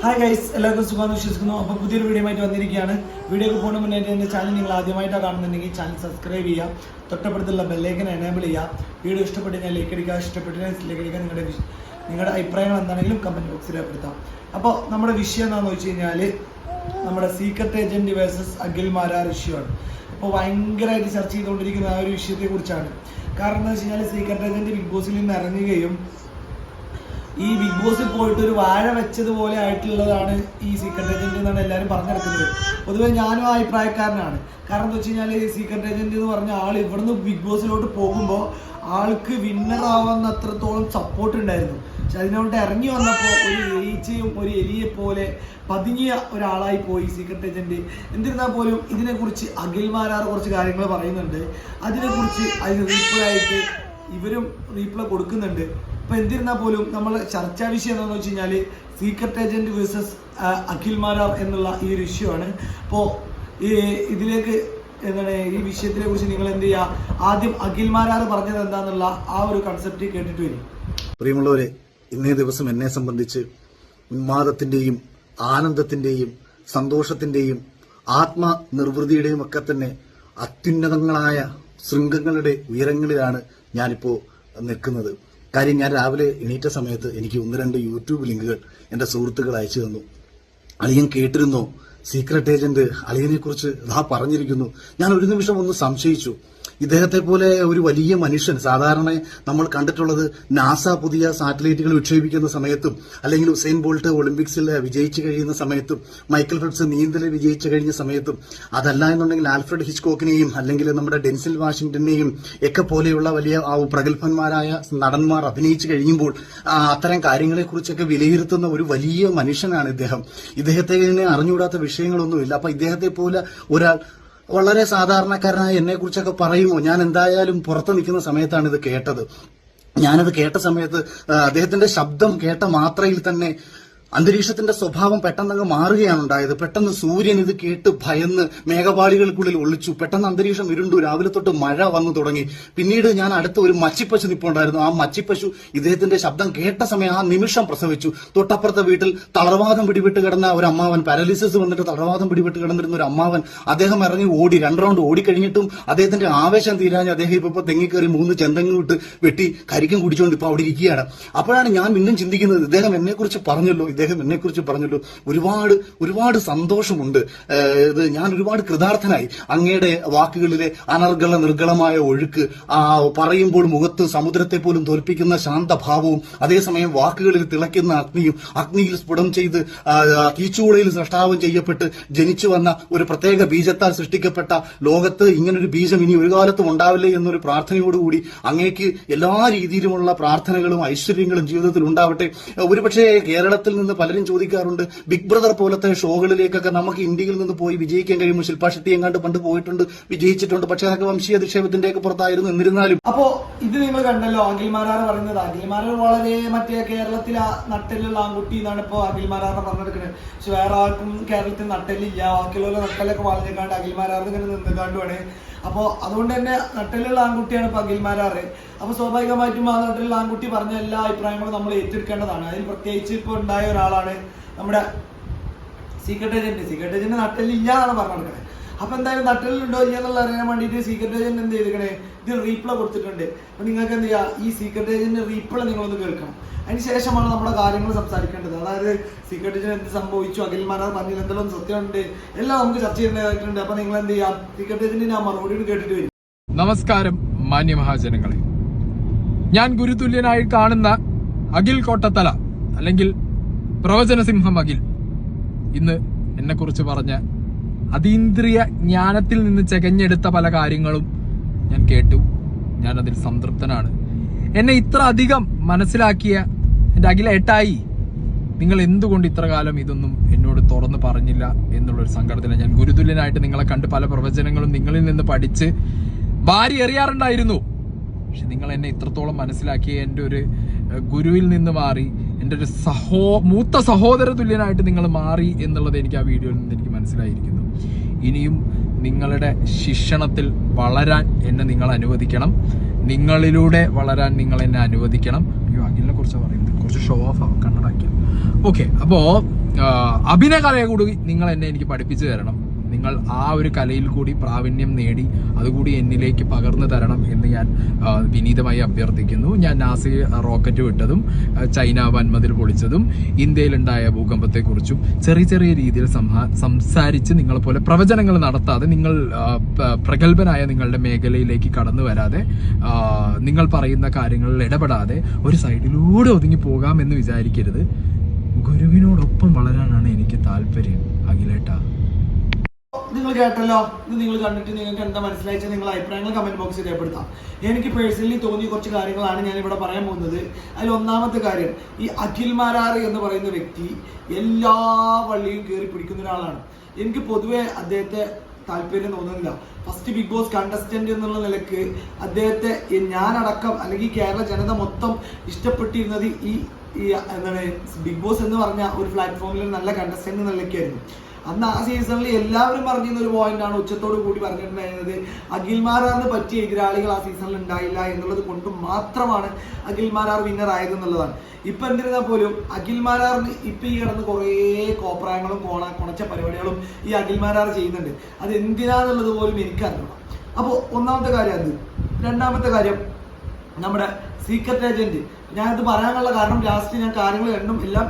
Hi guys എല്ലാവർക്കും സുഖം വിശ്വസിക്കുന്നു. അപ്പോൾ പുതിയൊരു വീഡിയോ ആയിട്ട് വന്നിരിക്കുകയാണ്. വീഡിയോക്ക് പോകുന്ന മുന്നേ എന്റെ ചാനൽ നിങ്ങൾ ആദ്യമായിട്ടാണ് കാണുന്നുണ്ടെങ്കിൽ ചാനൽ സബ്സ്ക്രൈബ് ചെയ്യുക. തൊട്ടപ്പുറത്തുള്ള ബെല്ലേക്കൻ എനേബിൾ ചെയ്യുക. വീഡിയോ ഇഷ്ടപ്പെട്ട് ലൈക്ക് അടിക്കുക ഇഷ്ടപ്പെട്ട് ലൈക്ക് അടിക്കുക നിങ്ങളുടെ നിങ്ങളുടെ അഭിപ്രായങ്ങൾ എന്താണെങ്കിലും കമന്റ് ബോക്സിൽ രേഖപ്പെടുത്താം. അപ്പോൾ നമ്മുടെ വിഷയം എന്താണെന്ന് വെച്ച് കഴിഞ്ഞാൽ നമ്മുടെ secret agent versus Akhil Marar issue ആണ്. അപ്പോൾ ഭയങ്കരമായിട്ട് ചർച്ച ചെയ്തുകൊണ്ടിരിക്കുന്ന ആ ഒരു വിഷയത്തെക്കുറിച്ചാണ്. കാരണം എന്താ വെച്ച് കഴിഞ്ഞാൽ സീക്രട്ട് ഏജന്റ് ബിഗ് ബോസിൽ നിന്ന് ഇറങ്ങുകയും ഈ ബിഗ് ബോസിൽ പോയിട്ട് ഒരു വാഴ വെച്ചതുപോലെ ആയിട്ടുള്ളതാണ് ഈ സീക്രട്ട് ഏജന്റ് എന്നാണ് എല്ലാവരും പറഞ്ഞെടുക്കുന്നത് പൊതുവെ ഞാനും ആ അഭിപ്രായക്കാരനാണ്. കാരണം എന്താ വെച്ച് കഴിഞ്ഞാൽ ഈ സീക്രട്ട് ഏജന്റ് എന്ന് പറഞ്ഞ ആൾ ഇവിടുന്ന് ബിഗ് ബോസിലോട്ട് പോകുമ്പോൾ ആൾക്ക് വിന്നർ ആവാവുന്ന അത്രത്തോളം സപ്പോർട്ട് ഉണ്ടായിരുന്നു. പക്ഷെ അതിനോട്ട് ഇറങ്ങി വന്നപ്പോൾ ഒരു എലീച്ചയും ഒരു എലിയെ പോലെ പതുങ്ങിയ ഒരാളായി പോയി സീക്രട്ട് ഏജന്റ് എന്നിരുന്നാൽ പോലും ഇതിനെക്കുറിച്ച് അഖിൽ മാരാർ കുറച്ച് കാര്യങ്ങൾ പറയുന്നുണ്ട്. അതിനെക്കുറിച്ച് അതിന് റീപ്ലൈ ആയിട്ട് ഇവരും റീപ്ലൈ കൊടുക്കുന്നുണ്ട്. അപ്പൊ എന്തിരുന്നാ പോലും നമ്മൾ ചർച്ചാ വിഷയം എന്താണെന്ന് വെച്ച് കഴിഞ്ഞാൽ secret agent versus Akhil Marar എന്നുള്ള ഈ ഒരു ഇഷ്യൂ ആണ്. അപ്പോൾ ഈ ഇതിലേക്ക് എന്താണ് ഈ വിഷയത്തിനെ കുറിച്ച് നിങ്ങൾ എന്ത് ചെയ്യുക ആദ്യം അഖിൽ മാരാർ പറഞ്ഞത് എന്താന്നുള്ള ആ ഒരു കൺസെപ്റ്റ് കേട്ടിട്ട് വരും. പ്രിയമുള്ളവരെ ഇന്നേ ദിവസം എന്നെ സംബന്ധിച്ച് ആനന്ദത്തിന്റെയും സന്തോഷത്തിന്റെയും ആത്മനിർവൃതിയുടെയും ഒക്കെ തന്നെ അത്യുന്നതങ്ങളായ ശൃംഗങ്ങളുടെ ഉയരങ്ങളിലാണ് ഞാനിപ്പോ നിൽക്കുന്നത്. കാര്യം ഞാൻ രാവിലെ എണീറ്റ സമയത്ത് എനിക്ക് ഒന്ന് രണ്ട് യൂട്യൂബ് ലിങ്കുകൾ എന്റെ സുഹൃത്തുക്കൾ അയച്ചു തന്നു. അളിയൻ കേട്ടിരുന്നോ സീക്രട്ട് ഏജന്റ് അളിയനെ കുറിച്ച് നാ പറഞ്ഞിരിക്കുന്നു. ഞാൻ ഒരു നിമിഷം ഒന്ന് സംശയിച്ചു. ഇദ്ദേഹത്തെ പോലെ ഒരു വലിയ മനുഷ്യൻ സാധാരണ നമ്മൾ കണ്ടിട്ടുള്ളത് നാസ പുതിയ സാറ്റലൈറ്റുകൾ വിക്ഷേപിക്കുന്ന സമയത്തും അല്ലെങ്കിൽ ഉസൈൻ ബോൾട്ട് ഒളിമ്പിക്സിൽ വിജയിച്ചു കഴിയുന്ന സമയത്തും മൈക്കൽ ഫ്രിഡ്സ് നീന്തൽ വിജയിച്ചു കഴിഞ്ഞ സമയത്തും അതല്ല എന്നുണ്ടെങ്കിൽ ആൽഫ്രഡ് ഹിച്ച്കോക്കിനെയും അല്ലെങ്കിൽ നമ്മുടെ ഡെൻസിൽ വാഷിംഗ്ടനെയും ഒക്കെ പോലെയുള്ള വലിയ പ്രഗത്ഭന്മാരായ നടന്മാർ അഭിനയിച്ചു കഴിയുമ്പോൾ അത്തരം കാര്യങ്ങളെക്കുറിച്ചൊക്കെ വിലയിരുത്തുന്ന ഒരു വലിയ മനുഷ്യനാണ് ഇദ്ദേഹം. ഇദ്ദേഹത്തെ അറിഞ്ഞുകൂടാത്ത വിഷയങ്ങളൊന്നുമില്ല. അപ്പൊ ഇദ്ദേഹത്തെ പോലെ ഒരാൾ വളരെ സാധാരണക്കാരനായ എന്നെക്കുറിച്ചൊക്കെ പറയുമോ? ഞാൻ എന്തായാലും പുറത്ത് നിൽക്കുന്ന സമയത്താണ് ഇത് കേട്ടത്. ഞാനത് കേട്ട സമയത്ത് അദ്ദേഹത്തിന്റെ ശബ്ദം കേട്ട മാത്രയിൽ തന്നെ അന്തരീക്ഷത്തിന്റെ സ്വഭാവം പെട്ടെന്നങ്ങ് മാറുകയാണ് ഉണ്ടായത്. പെട്ടെന്ന് സൂര്യൻ ഇത് കേട്ട് ഭയന്ന് മേഘപാളികൾക്കുള്ളിൽ ഒളിച്ചു. പെട്ടെന്ന് അന്തരീക്ഷം ഇരുണ്ടു. രാവിലെ തൊട്ട് മഴ വന്നു തുടങ്ങി. പിന്നീട് ഞാൻ അടുത്ത ഒരു മച്ചിപ്പശു നിപ്പുണ്ടായിരുന്നു. ആ മച്ചിപ്പശു ഇദ്ദേഹത്തിന്റെ ശബ്ദം കേട്ട സമയം ആ നിമിഷം പ്രസവിച്ചു. തൊട്ടപ്പുറത്തെ വീട്ടിൽ തളർവാദം പിടിപെട്ട് കിടന്ന ഒരു അമ്മാവൻ പാരലിസിസ് വന്നിട്ട് തളർവാദം പിടിപെട്ട് കിടന്നിരുന്ന ഒരു അമ്മാവൻ അദ്ദേഹം ഇറങ്ങി ഓടി രണ്ട് റൗണ്ട് ഓടിക്കഴിഞ്ഞിട്ടും അദ്ദേഹത്തിന്റെ ആവേശം തീരാഞ്ഞ് അദ്ദേഹം ഇപ്പൊ തെങ്ങിക്കറി മൂന്ന് ചെന്തങ്ങ് വിട്ട് വെട്ടി കരിക്കും കുടിച്ചുകൊണ്ട് ഇപ്പൊ അവിടെ ഇരിക്കുകയാണ്. അപ്പോഴാണ് ഞാൻ വീണ്ടും ചിന്തിക്കുന്നത് ഇദ്ദേഹം എന്നെക്കുറിച്ച് പറഞ്ഞല്ലോ. ഇദ്ദേഹം എന്നെ കുറിച്ച് പറഞ്ഞല്ലോ ഒരുപാട് ഒരുപാട് സന്തോഷമുണ്ട്. ഇത് ഞാൻ ഒരുപാട് കൃതാർത്ഥനായി. അങ്ങയുടെ വാക്കുകളിലെ അനർഗള നിർഗളമായ ഒഴുക്ക് ആ പറയുമ്പോൾ മുഖത്ത് സമുദ്രത്തെ പോലും തോൽപ്പിക്കുന്ന ശാന്തഭാവവും അതേസമയം വാക്കുകളിൽ തിളയ്ക്കുന്ന അഗ്നിയും അഗ്നിയിൽ സ്ഫുടം ചെയ്ത് ആ, സൃഷ്ടാവം ചെയ്യപ്പെട്ട് ജനിച്ചു വന്ന ഒരു പ്രത്യേക ബീജത്താൽ സൃഷ്ടിക്കപ്പെട്ട ലോകത്ത് ഇങ്ങനൊരു ബീജം ഇനി ഒരു കാലത്തും ഉണ്ടാവില്ലേ എന്നൊരു പ്രാർത്ഥനയോടുകൂടി അങ്ങേക്ക് എല്ലാ രീതിയിലുമുള്ള പ്രാർത്ഥനകളും ഐശ്വര്യങ്ങളും ജീവിതത്തിൽ ഉണ്ടാവട്ടെ. ഒരുപക്ഷെ കേരളത്തിൽ നിന്ന് പലരും ചോദിക്കാറുണ്ട് ബിഗ് ബ്രദർ പോലത്തെ ഷോകളിലേക്കൊക്കെ നമുക്ക് ഇന്ത്യയിൽ നിന്ന് പോയി വിജയിക്കാൻ കഴിയുമ്പോൾ ശില്പാ ഷെട്ടി എങ്ങാണ്ട് പണ്ട് പോയിട്ടുണ്ട് വിജയിച്ചിട്ടുണ്ട്. പക്ഷേ അതൊക്കെ വംശീയ അധിക്ഷേപത്തിന്റെ ഒക്കെ പുറത്തായിരുന്നു എന്നിരുന്നാലും. അപ്പോ ഇത് നിങ്ങൾ കണ്ടല്ലോ അഖിൽമാരാർ പറയുന്നത്. അഖിൽമാരാർ വളരെ മറ്റേ കേരളത്തിലെ നട്ടലുള്ള ആൺകുട്ടി എന്നാണ് ഇപ്പോ അഖിൽമാരാറിനെ പറഞ്ഞെടുക്കുന്നത്. പക്ഷെ വേറെ ആർക്കും കേരളത്തിൽ നട്ടെല്ലില്ല. ബാക്കിയുള്ള നട്ടലൊക്കെ വളഞ്ഞേക്കാണ്ട് അഖിൽമാരാറിന് ഇങ്ങനെ നിന്നുകാണ്ടുമാണ് അപ്പോ അതുകൊണ്ട് തന്നെ നട്ടലുള്ള ആൺകുട്ടിയാണ് ഇപ്പൊ അഖിൽമാരാറ് അപ്പൊ സ്വാഭാവികമായിട്ടും ആ നട്ടലുള്ള ആൺകുട്ടി പറഞ്ഞ എല്ലാ അഭിപ്രായങ്ങളും നമ്മൾ ഏറ്റെടുക്കേണ്ടതാണ്. അതിൽ പ്രത്യേകിച്ച് ഇപ്പൊ ഉണ്ടായ ഒരാളാണ് നമ്മുടെ സീക്രട്ട് ഏജന്റ് സീക്രട്ട് ഏജന്റ് നട്ടലില്ല എന്നാണ് പറഞ്ഞത് അപ്പൊ എന്തായാലും നട്ടലുണ്ടോ ഇല്ല എന്നുള്ള അറിയാൻ വേണ്ടിയിട്ട് സീക്രട്ട് ഏജന്റ് എന്ത് ചെയ്തിരിക്കണേ? ഇത് റീപ്ലൈ കൊടുത്തിട്ടുണ്ട്. അപ്പൊ നിങ്ങൾക്ക് എന്ത് ചെയ്യാം? ഈ സീക്രട്ട് ഏജന്റ് റീപ്ലൈ നിങ്ങളൊന്ന് കേൾക്കണം. അതിന് ശേഷമാണ് നമ്മുടെ കാര്യങ്ങൾ സംസാരിക്കേണ്ടത്. അതായത് സീക്രട്ട് ഏജന്റ് എന്ത് സംഭവിച്ചു? അഖിൽമാരാർ പറഞ്ഞു എന്തെല്ലാം സത്യമുണ്ട്? എല്ലാം നമുക്ക് ചർച്ച ചെയ്യേണ്ടതായിട്ടുണ്ട്. അപ്പൊ നിങ്ങൾ എന്ത് ചെയ്യാം? സീക്രട്ട് ഏജന്റ് ഞാൻ മറുപടി കേട്ടിട്ട് വരും. നമസ്കാരം മാന്യ മഹാജനങ്ങളെ. ഞാൻ ഗുരുതുല്യനായി കാണുന്ന അഖിൽ കോട്ടത്തല അല്ലെങ്കിൽ പ്രവചന സിംഹം അഖിൽ ഇന്ന് എന്നെക്കുറിച്ച് പറഞ്ഞ അതീന്ദ്രിയ ജ്ഞാനത്തിൽ നിന്ന് ചെകഞ്ഞെടുത്ത പല കാര്യങ്ങളും ഞാൻ കേട്ടു. ഞാൻ അതിൽ സംതൃപ്തനാണ്. എന്നെ ഇത്ര അധികം മനസ്സിലാക്കിയ എന്റെ അഖില ഏട്ടായി നിങ്ങൾ എന്തുകൊണ്ട് ഇത്ര കാലം ഇതൊന്നും എന്നോട് തുറന്നു പറഞ്ഞില്ല എന്നുള്ളൊരു സങ്കടത്തിൽ ഞാൻ ഗുരുതുല്യനായിട്ട് നിങ്ങളെ കണ്ട് പല പ്രവചനങ്ങളും നിങ്ങളിൽ നിന്ന് പഠിച്ച് ഭാര്യ എറിയാറുണ്ടായിരുന്നു. പക്ഷെ നിങ്ങൾ എന്നെ ഇത്രത്തോളം മനസ്സിലാക്കിയ എന്റെ ഒരു ഗുരുവിൽ നിന്ന് മാറി എന്റെ ഒരു സഹോ മൂത്ത സഹോദര തുല്യനായിട്ട് നിങ്ങൾ മാറി എന്നുള്ളത് എനിക്ക് ആ വീഡിയോയിൽ നിന്ന് എനിക്ക് മനസ്സിലായിരിക്കുന്നു. ഇനിയും നിങ്ങളുടെ ശിക്ഷണത്തിൽ വളരാൻ എന്നെ നിങ്ങൾ അനുവദിക്കണം. നിങ്ങളിലൂടെ വളരാൻ നിങ്ങൾ എന്നെ അനുവദിക്കണം. അയ്യോ അഖിലിനെ കുറിച്ച് പറയുന്നത്? കുറച്ച് ഷോ ഓഫ് ആവും കണ്ണടാക്കിയ ഓക്കെ അപ്പോ ആ, അഭിനയ കലയെ കൂടി നിങ്ങൾ എന്നെ എനിക്ക് പഠിപ്പിച്ചു തരണം. നിങ്ങൾ ആ ഒരു കലയിൽ കൂടി പ്രാവീണ്യം നേടി അതുകൂടി എന്നിലേക്ക് പകർന്നു തരണം എന്ന് ഞാൻ വിനീതമായി അഭ്യർത്ഥിക്കുന്നു. ഞാൻ നാസി റോക്കറ്റ് വിട്ടതും ചൈന വൻമതിൽ പൊളിച്ചതും ഇന്ത്യയിലുണ്ടായ ഭൂകമ്പത്തെക്കുറിച്ചും ചെറിയ ചെറിയ രീതിയിൽ സംസാരിച്ച് നിങ്ങളെപ്പോലെ പ്രവചനങ്ങൾ നടത്താതെ നിങ്ങൾ പ്രഗത്ഭനായ നിങ്ങളുടെ മേഖലയിലേക്ക് കടന്നു വരാതെ നിങ്ങൾ പറയുന്ന കാര്യങ്ങളിൽ ഇടപെടാതെ ഒരു സൈഡിലൂടെ ഒതുങ്ങി പോകാമെന്ന് വിചാരിക്കരുത്. ഗുരുവിനോടൊപ്പം വളരാനാണ് എനിക്ക് താല്പര്യം. അഖിലേട്ടാ നിങ്ങൾ കേട്ടല്ലോ. ഇത് നിങ്ങൾ കണ്ടിട്ട് നിങ്ങൾക്ക് എന്താ മനസ്സിലായിച്ചാൽ നിങ്ങൾ അഭിപ്രായങ്ങൾ കമന്റ് ബോക്സിൽ രേഖപ്പെടുത്താം. എനിക്ക് പേഴ്സണലി തോന്നിയ കുറച്ച് കാര്യങ്ങളാണ് ഞാൻ ഇവിടെ പറയാൻ പോകുന്നത്. അതിൽ ഒന്നാമത്തെ കാര്യം ഈ അഖിൽ മാരാർ എന്ന് പറയുന്ന വ്യക്തി എല്ലാ വള്ളിയും കയറി പിടിക്കുന്ന ഒരാളാണ്. എനിക്ക് പൊതുവേ അദ്ദേഹത്തെ താല്പര്യം തോന്നുന്നില്ല. ഫസ്റ്റ് ബിഗ് ബോസ് കണ്ടസ്റ്റന്റ് എന്നുള്ള നിലയ്ക്ക് അദ്ദേഹത്തെ ഞാനടക്കം അല്ലെങ്കിൽ കേരള ജനത മൊത്തം ഇഷ്ടപ്പെട്ടിരുന്നത് ഈ എന്താണ് ബിഗ് ബോസ് എന്ന് പറഞ്ഞ ഒരു പ്ലാറ്റ്ഫോമിൽ നല്ല കണ്ടസ്റ്റന്റ് നിലയ്ക്കായിരുന്നു. അന്ന് ആ സീസണിൽ എല്ലാവരും പറഞ്ഞിരുന്ന ഒരു പോയിന്റാണ് ഉച്ചത്തോട് കൂടി പറഞ്ഞിട്ടുണ്ടായിരുന്നത് അഖിൽമാരാറിന് പറ്റിയ എതിരാളികൾ ആ സീസണിൽ ഉണ്ടായില്ല എന്നുള്ളത് കൊണ്ട് മാത്രമാണ് അഖിൽമാരാർ വിന്നർ ആയത് എന്നുള്ളതാണ്. ഇപ്പൊ എന്തിരുന്നാൽ പോലും അഖിൽമാരാറിന് ഇപ്പൊ ഈ കിടന്ന് കുറേ കോപ്രായങ്ങളും കോണ കുണച്ച പരിപാടികളും ഈ അഖിൽമാരാർ ചെയ്യുന്നുണ്ട്. അത് എന്തിനാന്നുള്ളത് പോലും എനിക്കറിയണം അപ്പോൾ ഒന്നാമത്തെ കാര്യം അത്. രണ്ടാമത്തെ കാര്യം നമ്മുടെ സീക്രട്ട് ഏജന്റ് ഞാനത് പറയാനുള്ള കാരണം ലാസ്റ്റ് ഞാൻ കാര്യങ്ങൾ രണ്ടും എല്ലാം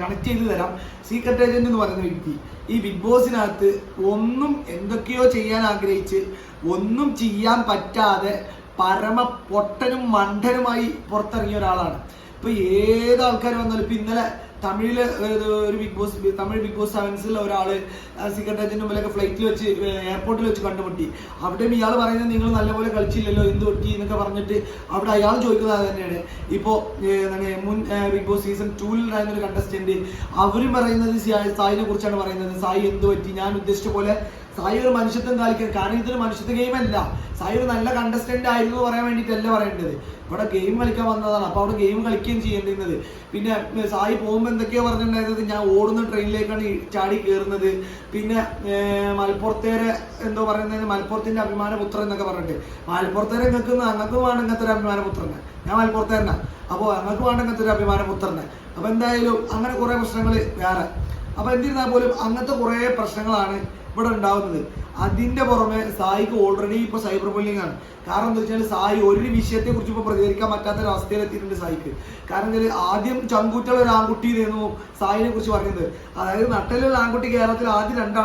കണക്ട് ചെയ്ത് തരാം. സീക്രട്ട് ഏജന്റ് എന്ന് പറയുന്ന വ്യക്തി ഈ ബിഗ് ബോസിനകത്ത് ഒന്നും എന്തൊക്കെയോ ചെയ്യാൻ ആഗ്രഹിച്ച് ഒന്നും ചെയ്യാൻ പറ്റാതെ പരമ പൊട്ടനും മണ്ടനുമായി പുറത്തിറങ്ങിയ ഒരാളാണ്. ഇപ്പൊ ഏത് ആൾക്കാർ വന്നാലും ഇപ്പൊ ഇന്നലെ തമിഴിൽ ഒരു Bigg Boss Tamil Bigg Boss സെവൻസിൽ ഒരാൾ സീക്രട്ട് ഏജന്റ് മുമ്പിലൊക്കെ ഫ്ലൈറ്റിൽ വെച്ച് എയർപോർട്ടിൽ വെച്ച് കണ്ടുമുട്ടി. അവിടെ ഇയാൾ പറയുന്നത് നിങ്ങൾ നല്ലപോലെ കളിച്ചില്ലല്ലോ എന്ത് പറ്റി എന്നൊക്കെ പറഞ്ഞിട്ട് അവിടെ അയാൾ ചോദിക്കുന്നത് അത് തന്നെയാണ്. ഇപ്പോ മുൻ ബിഗ് ബോസ് സീസൺ ടൂവിൽ ഉണ്ടായിരുന്ന ഒരു കണ്ടസ്റ്റന്റ് അവരും പറയുന്നത് സായി- സായിനെ കുറിച്ചാണ് പറയുന്നത്. സായി എന്ത് പറ്റി? ഞാൻ ഉദ്ദേശിച്ച പോലെ സായി ഒരു മനുഷ്യത്വം കാണിക്കാൻ കാരണം ഇതൊരു മനുഷ്യത്വ ഗെയിം അല്ല. സായി ഒരു നല്ല കണ്ടസ്റ്റന്റ് ആയിരുന്നു പറയാൻ വേണ്ടിയിട്ടല്ല പറയേണ്ടത്. ഇവിടെ ഗെയിം കളിക്കാൻ വന്നതാണ്. അപ്പൊ അവിടെ ഗെയിം കളിക്കുകയും ചെയ്യേണ്ടിരുന്നത് പിന്നെ സായി പോകുമ്പോൾ എന്തൊക്കെയോ പറഞ്ഞിട്ടുണ്ടായിരുന്നത്. ഞാൻ ഓടുന്ന ട്രെയിനിലേക്കാണ് ചാടി കയറുന്നത് പിന്നെ മലപ്പുറത്തേരെ എന്തോ പറയുന്നത്? മലപ്പുറത്തിന്റെ അഭിമാനപുത്രൻ എന്നൊക്കെ പറഞ്ഞിട്ട്. മലപ്പുറത്തേരെ നിൽക്കുന്ന അങ്ങക്ക് വേണം ഇങ്ങനത്തെ ഒരു അഭിമാനപുത്രനെ. ഞാൻ മലപ്പുറത്തേരനാ. അപ്പോൾ അങ്ങക്ക് വേണ്ട ഇങ്ങനത്തെ ഒരു അഭിമാനപുത്രനെ. അപ്പൊ എന്തായാലും അങ്ങനെ കുറെ പ്രശ്നങ്ങൾ വേറെ. അപ്പൊ എന്നിരുന്നാൽ പോലും അങ്ങനത്തെ കുറെ പ്രശ്നങ്ങളാണ് ഇവിടെ ഉണ്ടാവുന്നത്. അതിന്റെ പുറമെ സായിക്ക് ഓൾറെഡി ഇപ്പൊ സൈബർ ബുള്ളിംഗ് ആണ്. കാരണം എന്താ വെച്ചാൽ സായി ഒരു വിഷയത്തെ കുറിച്ച് ഇപ്പൊ പ്രതികരിക്കാൻ പറ്റാത്ത ഒരു അവസ്ഥയിലെത്തിയിട്ടുണ്ട് സായിക്ക്. കാരണം എന്താ ആദ്യം ചങ്കൂറ്റുള്ള ഒരു ആൺകുട്ടി ആയിരുന്നു സായിനെ കുറിച്ച് പറയുന്നത്. അതായത് നട്ടലുള്ള ആൺകുട്ടി കേരളത്തിൽ ആദ്യം രണ്ട്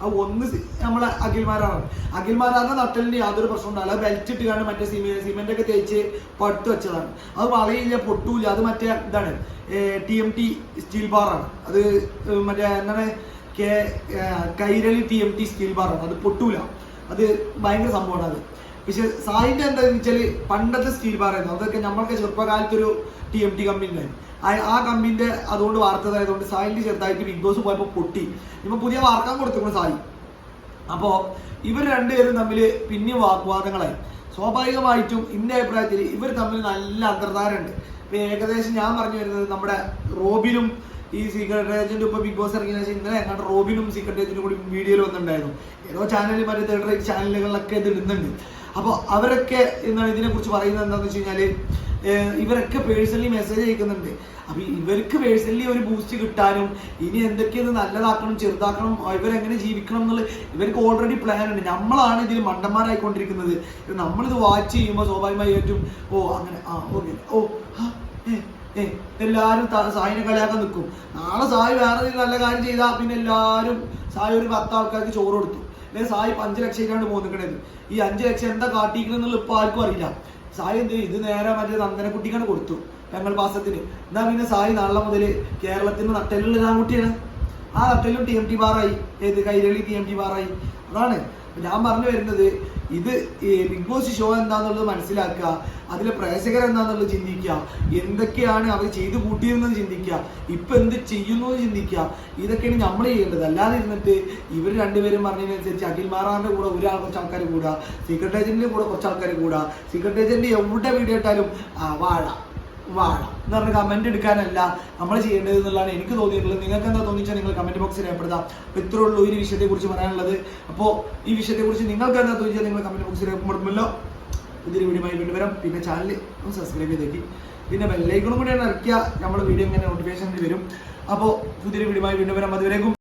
അത് ഒന്ന് നമ്മളെ അഖിൽമാരാണ് അഖിൽമാരാറിന്റെ നട്ടലിന് യാതൊരു പ്രശ്നം ഉണ്ടാവില്ല അത് ബെൽറ്റ് ഇട്ടുകാണ് മറ്റേ സിമെന്റ് സിമെന്റ് ഒക്കെ തേച്ച് പടുത്ത് വെച്ചതാണ്. അത് വളയില്ല പൊട്ടൂല അത് മറ്റേ ഇതാണ് ടി എം ടി സ്റ്റീൽ ബാറാണ് അത് മറ്റേ എന്താണ്? K Kairali T M T steel ബാറാണ് അത് പൊട്ടൂല. അത് ഭയങ്കര സംഭവമാണ് അത്. പക്ഷെ സായിന്റെ എന്താണെന്ന് വെച്ചാൽ പണ്ടത്തെ സ്റ്റീൽ ബാർ ആയിരുന്നു. അതൊക്കെ നമ്മൾക്ക് ചെറുപ്പകാലത്തൊരു ടി എം ടി കമ്പനി ഉണ്ടായിരുന്നു. ആ- കമ്പനിന്റെ അതുകൊണ്ട് വാർത്തതായതുകൊണ്ട് സായിന്റെ ചെറുതായിട്ട് ബിഗ് ബോസ് പോയപ്പോൾ പൊട്ടി. ഇപ്പൊ പുതിയ വാർക്കാൻ കൊടുത്തിരുന്നു സായി. അപ്പോ ഇവർ രണ്ടുപേരും തമ്മിൽ പിന്നെ വാഗ്വാദങ്ങളായി. സ്വാഭാവികമായിട്ടും എന്റെ അഭിപ്രായത്തിൽ ഇവർ തമ്മിൽ നല്ല അന്തർധാരമുണ്ട് ഇപ്പൊ ഏകദേശം ഞാൻ പറഞ്ഞു വരുന്നത് നമ്മുടെ റോബിനും ഈ സീക്രട്ട് ഏജന്റും ഇപ്പൊ ബിഗ് ബോസ് ഇറങ്ങിയ ശേഷം ഇന്നലെ എങ്ങാണ്ട് റോബിനും സീക്രട്ട് ഏജന്റും കൂടി വീഡിയോയിൽ വന്നിട്ടുണ്ടായിരുന്നു. ഏതോ ചാനലിൽ മറ്റേ തേർഡ് റേറ്റ് ചാനലുകളിലൊക്കെ ഇത് ഇടുന്നുണ്ട്. അപ്പോൾ അവരൊക്കെ എന്താണ് ഇതിനെ കുറിച്ച് പറയുന്നത് എന്താണെന്ന് വെച്ച് കഴിഞ്ഞാൽ ഇവരൊക്കെ പേഴ്സണലി മെസ്സേജ് അയക്കുന്നുണ്ട്. അപ്പൊ ഇവർക്ക് പേഴ്സണലി ഒരു ബൂസ്റ്റ് കിട്ടാനും ഇനി എന്തൊക്കെയെന്ന് നല്ലതാക്കണം ചെറുതാക്കണം ഇവരെങ്ങനെ ജീവിക്കണം എന്നുള്ള ഇവർക്ക് ഓൾറെഡി പ്ലാൻ ഉണ്ട്. നമ്മളാണ് ഇതിൽ മണ്ടന്മാരായിക്കൊണ്ടിരിക്കുന്നത്. നമ്മളിത് വാച്ച് ചെയ്യുമ്പോൾ സ്വാഭാവികമായി ഏറ്റവും ഓ അങ്ങനെ ആ ഓക്കെ. ഓ ഏ, എല്ലാരും സായിനെ കളിയാക്കാൻ നിൽക്കും നാളെ സായി വേറെ നല്ല കാര്യം ചെയ്താൽ പിന്നെ എല്ലാവരും സായി ഒരു പത്ത് ആൾക്കാർക്ക് ചോറ് കൊടുത്തു. അല്ലെങ്കിൽ സായി ഇപ്പൊ അഞ്ച് ലക്ഷം ആയിട്ടാണ് പോകുന്നത് ഈ അഞ്ച് ലക്ഷം എന്താ കാട്ടിക്കണെന്നുള്ള ഇപ്പൊ ആർക്കും അറിയില്ല. സായി എന്ത്? ഇത് നേരെ മറ്റേ നന്ദനക്കുട്ടിക്കാണ് കൊടുത്തു. ഞങ്ങൾ പാസത്തിന്. എന്നാ പിന്നെ സായി നാളെ മുതൽ കേരളത്തിന്റെ നട്ടലുള്ള ഒരു ആൺകുട്ടിയാണ്. ആ നട്ടലും ടി എം ടി ബാറായി ഏത് കൈരളി ടി എം ടി ബാറായി അതാണ്. ഞാൻ പറഞ്ഞു വരുന്നത് ഇത് ബിഗ് ബോസ് ഷോ എന്താന്നുള്ളത് മനസ്സിലാക്കുക. അതിലെ പ്രേക്ഷകർ എന്താന്നുള്ളത് ചിന്തിക്കുക. എന്തൊക്കെയാണ് അവർ ചെയ്തു കൂട്ടിയിരുന്നത് ചിന്തിക്കുക. ഇപ്പൊ എന്ത് ചെയ്യുന്നു ചിന്തിക്കുക. ഇതൊക്കെയാണ് നമ്മൾ ചെയ്യേണ്ടത്. അല്ലാതെ ഇരുന്നിട്ട് ഇവർ രണ്ടുപേരും പറഞ്ഞതിനനുസരിച്ച് അഖിൽ മാറാറിന്റെ കൂടെ ഒരാൾ കുറച്ച് ആൾക്കാർ കൂടുക സീക്രട്ട് കൂടെ കുറച്ച് ആൾക്കാർ കൂടുക സീക്രട്ട് ഏജന്റ് എവിടെ വീഡിയോ ഇട്ടാലും വാഴ. വാഴ എന്ന് പറഞ്ഞ കമന്റ് എടുക്കാനല്ല നമ്മൾ ചെയ്യേണ്ടത് എന്നുള്ളതാണ് എനിക്ക് തോന്നിയിട്ടുള്ളത്. നിങ്ങൾക്ക് എന്താ തോന്നിച്ചാൽ നിങ്ങൾ കമന്റ് ബോക്സിൽ രേഖപ്പെടുത്താം. അപ്പോൾ ഇത്രേ ഉള്ളൂ ഈ വിഷയത്തെ കുറിച്ച് പറയാനുള്ളത്. അപ്പോൾ ഈ വിഷയത്തെ കുറിച്ച് നിങ്ങൾക്ക് എന്താ തോന്നിച്ചാൽ നിങ്ങൾ കമന്റ് ബോക്സിൽ രേഖപ്പെടുത്തുമല്ലോ. പുതിയൊരു വീഡിയോ വീണ്ടും വരാം. പിന്നെ ചാനൽ ഒന്ന് സബ്സ്ക്രൈബ് ചെയ്തേക്ക്. പിന്നെ ബെല്ലൈക്കണും കൂടെ ഇറക്കിയാൽ നമ്മുടെ വീഡിയോ ഇങ്ങനെ നോട്ടിഫിക്കേഷൻ വരും. അപ്പോൾ പുതിയൊരു വീഡിയോ വീണ്ടും വരാം. അതുവരേക്കും